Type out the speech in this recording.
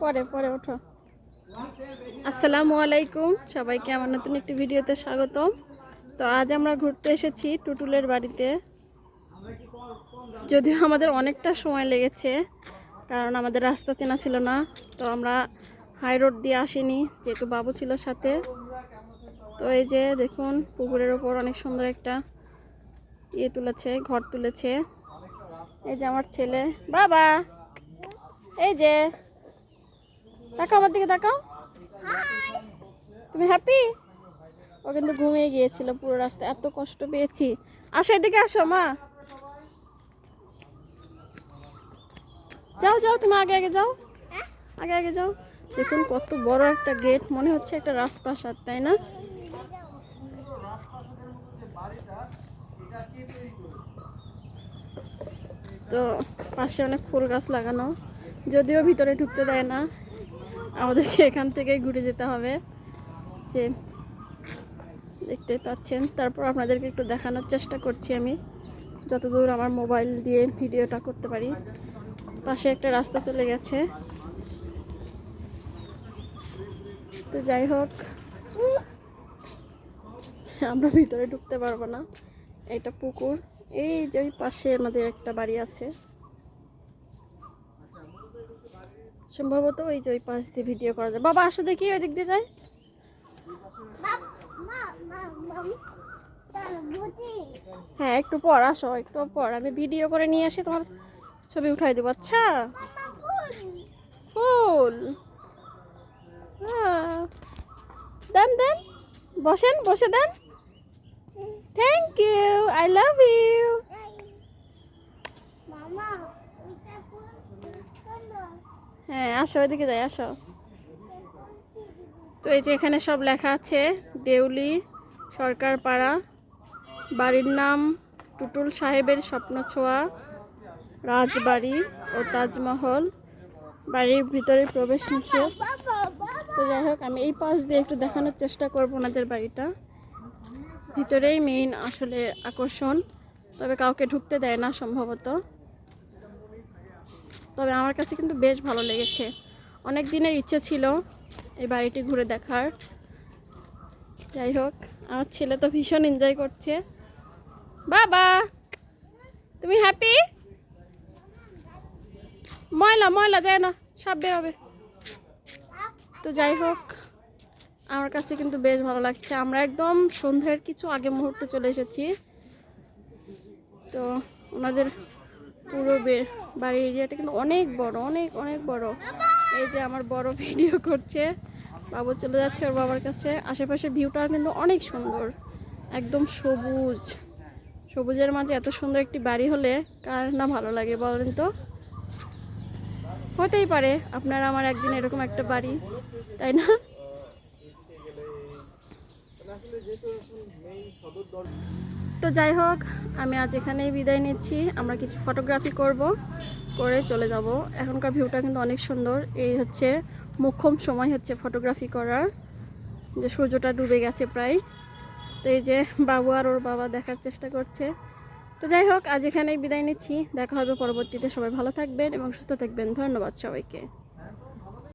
পরে পরে ওঠো। আসসালামু আলাইকুম। সবাইকে আমার নতুন একটি ভিডিওতে স্বাগতম। তো আজ আমরা ঘুরতে এসেছি টুটুলের বাড়িতে। যদিও আমাদের অনেকটা সময় লেগেছে, কারণ আমাদের রাস্তা চেনা ছিল না। তো আমরা হাই রোড দিয়ে আসিনি, যেহেতু বাবু ছিল সাথে। তো এই যে দেখুন, পুকুরের ওপর অনেক সুন্দর একটা ইয়ে তুলেছে, ঘর তুলেছে। এই যে আমার ছেলে, বাবা! এই যে, তাকাও আমার দিকে, তাকাও। তুমি হ্যাপি ও কিন্তু ঘুমিয়ে গিয়েছিল পুরো রাস্তা এত কষ্ট পেয়েছি। আসো এদিকে আসো, মা। যাও যাও, তুমি আগে আগে যাও। আগে আগে যাও। দেখুন কত বড় একটা গেট মনে হচ্ছে একটা রাজপ্রাসাদ, তাই না? তো পাশে অনেক ফুল গাছ লাগানো। যদিও ভিতরে ঢুকতে দেয় না, আমাদেরকে এখান থেকেই ঘুরে যেতে হবে। যে দেখতে পাচ্ছেন, তারপর আপনাদেরকে একটু দেখানোর চেষ্টা করছি আমি, যতদূর আমার মোবাইল দিয়ে ভিডিওটা করতে পারি। পাশে একটা রাস্তা চলে গেছে। তো যাই হোক, আমরা ভিতরে ঢুকতে পারব না। এটা পুকুর। এই যে পাশে আমাদের একটা বাড়ি আছে। সম্ভবত ওই যে ওই পাশ দিয়ে ভিডিও করা যায়। বাবা, আসো দেখি ওই দিক দিয়ে যায় হ্যাঁ একটু পর, আসো, একটু পর। আমি ভিডিও করে নিয়ে আসি, তোমার ছবি উঠাই দেবো। আচ্ছা। ফুল। হ্যাঁ। দেন দেন। বসেন, বসে দেন। Thank you I love you হ্যাঁ আসো, ওইদিকে যাই, আসো। তো এই যে এখানে সব লেখা আছে, দেউলি সরকার পাড়া বাড়ির নাম, টুটুল সাহেবের স্বপ্ন ছোঁয়া রাজবাড়ি ও তাজমহল, বাড়ির ভিতরে প্রবেশ নিষেধ। তো যাই হোক, আমি এই পাশ দিয়ে একটু দেখানোর চেষ্টা করব ওনাদের বাড়িটা। ভিতরেই মেইন আসলে আকর্ষণ, তবে কাউকে ঢুকতে দেয় না সম্ভবত। তবে আমার কাছে কিন্তু বেশ ভালো লেগেছে। অনেক দিনের ইচ্ছে ছিল এই বাড়িটি ঘুরে দেখার। যাই হোক, আমার ছেলে তো ভীষণ এনজয় করছে। বাবা, তুমি হ্যাপি ময়লা ময়লা, যায় না সব বেরোবে তো যাই হোক, আমার কাছে কিন্তু বেশ ভালো লাগছে। আমরা একদম সন্ধ্যের কিছু আগে মুহূর্তে চলে এসেছি। তো ওনাদের পুরো বে- বাড়ির এরিয়াটা কিন্তু অনেক বড়, অনেক অনেক বড়। এই যে আমার বড় ভিডিও করছে। বাবু চলে যাচ্ছে ওর বাবার কাছে। আশেপাশে ভিউটা কিন্তু অনেক সুন্দর। একদম সবুজ। সবুজের মাঝে এত সুন্দর একটি বাড়ি হলে কার না ভালো লাগে বলেন তো? হতেই পারে। আপনারা আমার একদিন এরকম একটা বাড়ি, তাই না? তো যাই হোক, আমি আজ এখানেই বিদায় নিচ্ছি। আমরা কিছু ফটোগ্রাফি করব, করে চলে যাব। এখনকার ভিউটা কিন্তু অনেক সুন্দর। এই হচ্ছে মোক্ষম সময় হচ্ছে ফটোগ্রাফি করার। যে সূর্যটা ডুবে গেছে প্রায়। তো এই যে বাবু আর ওর বাবা দেখার চেষ্টা করছে। তো যাই হোক, আজ এখানেই বিদায় নিচ্ছি। দেখা হবে পরবর্তীতে। সবাই ভালো থাকবেন এবং সুস্থ থাকবেন। ধন্যবাদ সবাইকে।